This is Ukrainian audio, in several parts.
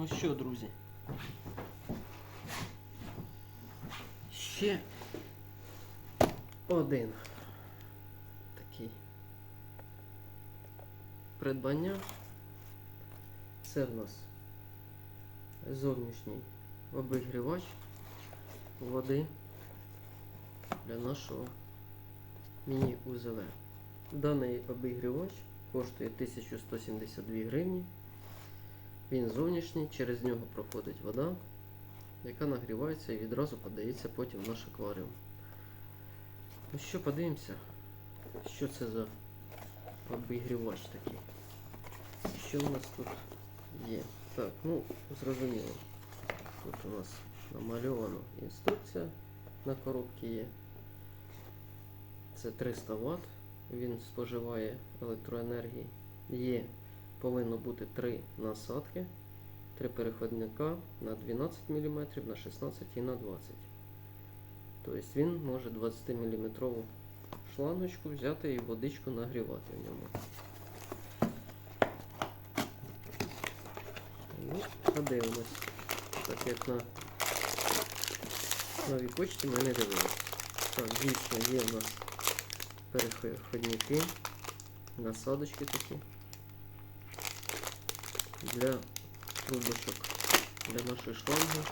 Ну що, друзі? Ще один такий придбання. Це в нас зовнішній обігрівач води для нашого міні-УЗВ. Даний обігрівач коштує 1172 гривні. Він зовнішній, через нього проходить вода, яка нагрівається і відразу подається потім в наш акваріум. Ну що, подивимося, що це за обігрівач такий. Що у нас тут є? Так, ну, зрозуміло. Тут у нас намальована інструкція на коробці є. Це 300 Вт. Він споживає електроенергії. Є повинно бути три насадки, три переходника на 12 мм, на 16 і на 20 Тобто він може 20 мм шлангочку взяти і водичку нагрівати в ньому. Ну, подивимось. Так як на новій почті ми не дивилися. Так, дійсно є в нас переходники, насадочки такі для трубочок для нашої шланги.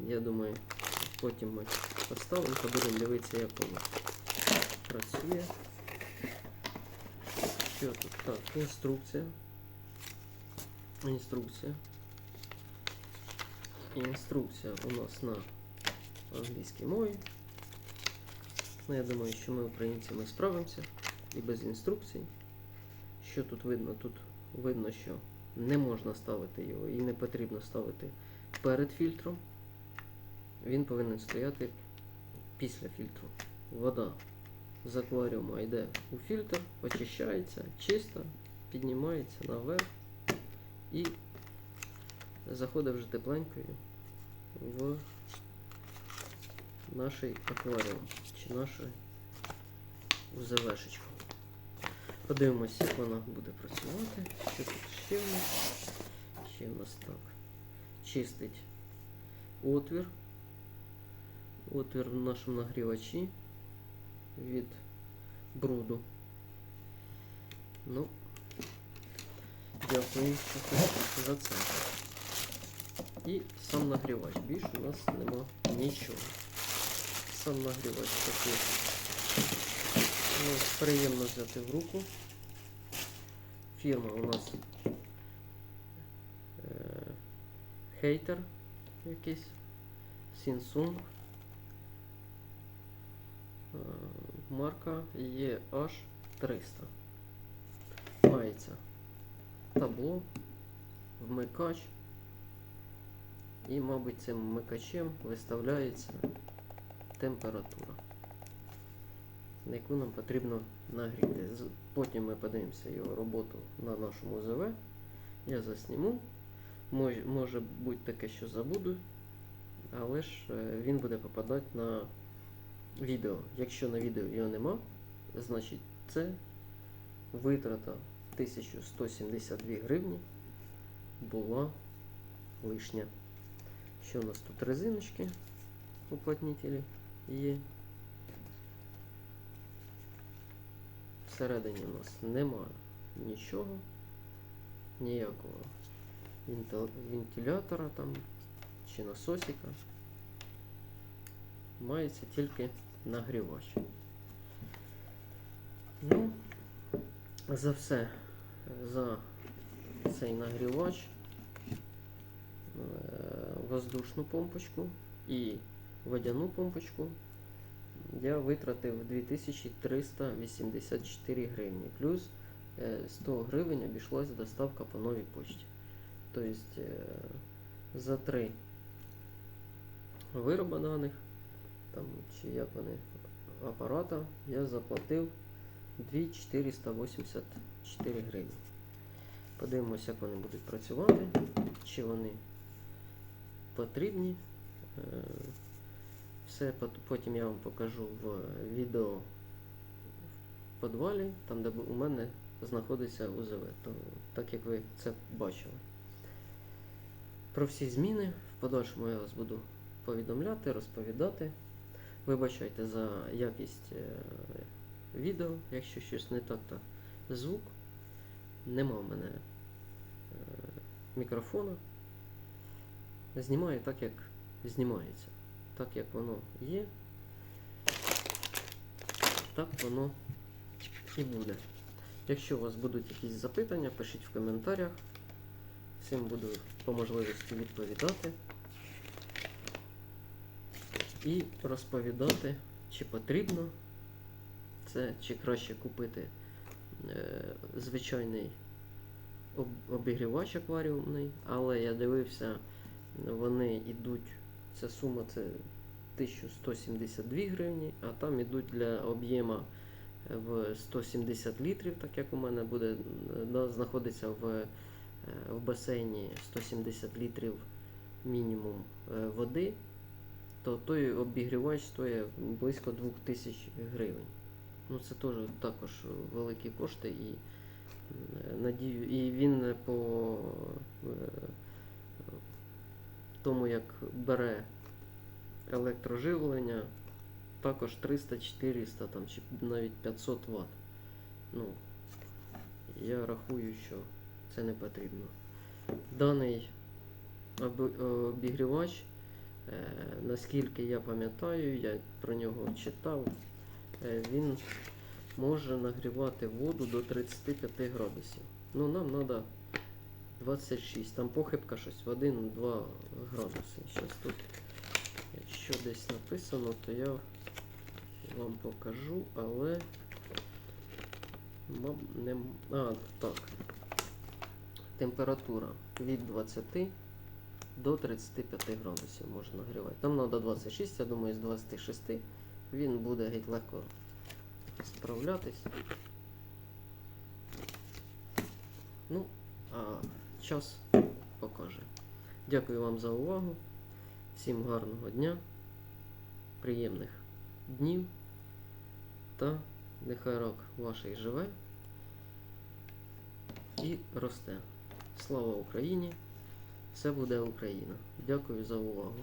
Я думаю, потім ми поставимо та будемо дивитися, як воно працює. Що тут? Так, інструкція. Інструкція. Інструкція у нас на англійській мові. Ну, я думаю, що ми, українці, ми справимося і без інструкцій. Що тут видно? Тут видно, що не можна ставити його і не потрібно ставити перед фільтром. Він повинен стояти після фільтру. Вода з акваріума йде у фільтр, очищається, чисто, піднімається наверх і заходить вже тепленькою в наш акваріум чи нашу УЗВшечку. Подивимося, як вона буде працювати. Що тут ще в нас? Ще в нас так. Чистить отвір. Отвір в нашому нагрівачі від бруду. Ну, дякую за це. І сам нагрівач. Більше у нас нема нічого. Сам нагрівач такий. Ну, приємно взяти в руку. Фірма у нас е, хейтер якийсь. Samsung. Е, марка EH300. Мається табло, вмикач. І, мабуть, цим вмикачем виставляється температура на яку нам потрібно нагріти. Потім ми подивимося його роботу на нашому ЗВ. Я засніму. Може, може бути таке, що забуду, але ж е, він буде попадати на відео. Якщо на відео його нема, значить це витрата 1172 гривні була лишня. Що у нас тут резиночки уплотнителі є. Всередині у нас немає нічого, ніякого вентилятора там чи насосика. Мається тільки нагрівач. Ну, за все, за цей нагрівач, е, воздушну помпочку і водяну помпочку я витратив 2384 гривні. Плюс е, 100 гривень обійшлась доставка по новій почті. Тобто е, за три вироби даних, там, чи як вони, апарата, я заплатив 2484 гривні. Подивимося, як вони будуть працювати, чи вони потрібні. Все потім я вам покажу в відео в підвалі, там де у мене знаходиться УЗВ, то, так як ви це бачили. Про всі зміни в подальшому я вас буду повідомляти, розповідати. Вибачайте за якість е, відео, якщо щось не так, то звук. Нема в мене е, мікрофона. Знімаю так, як знімається. Так як воно є, так воно і буде. Якщо у вас будуть якісь запитання, пишіть в коментарях. Всім буду по можливості відповідати і розповідати, чи потрібно це, чи краще купити е, звичайний об- обігрівач акваріумний, але я дивився, вони йдуть, ця сума це 1172 гривні, а там йдуть для об'єма в 170 літрів, так як у мене буде, е, знаходиться в, е, в басейні 170 літрів мінімум е, води, то той обігрівач стоїть близько 2000 гривень. Ну це теж також великі кошти і е, надію, і він по е, тому, як бере електроживлення, також 300-400 там, чи навіть 500 Вт. Ну, я рахую, що це не потрібно. Даний обігрівач, е, наскільки я пам'ятаю, я про нього читав, е, він може нагрівати воду до 35 градусів. Ну, нам треба 26. Там похибка щось в 1-2 градуси. Зараз тут, якщо десь написано, то я вам покажу, але не. А, так. Температура від 20 до 35 градусів можна нагрівати. Там треба 26, я думаю, з 26 він буде геть легко справлятись. Ну, а час покаже. Дякую вам за увагу. Всім гарного дня, приємних днів та нехай рок ваший живе і росте. Слава Україні! Все буде Україна. Дякую за увагу.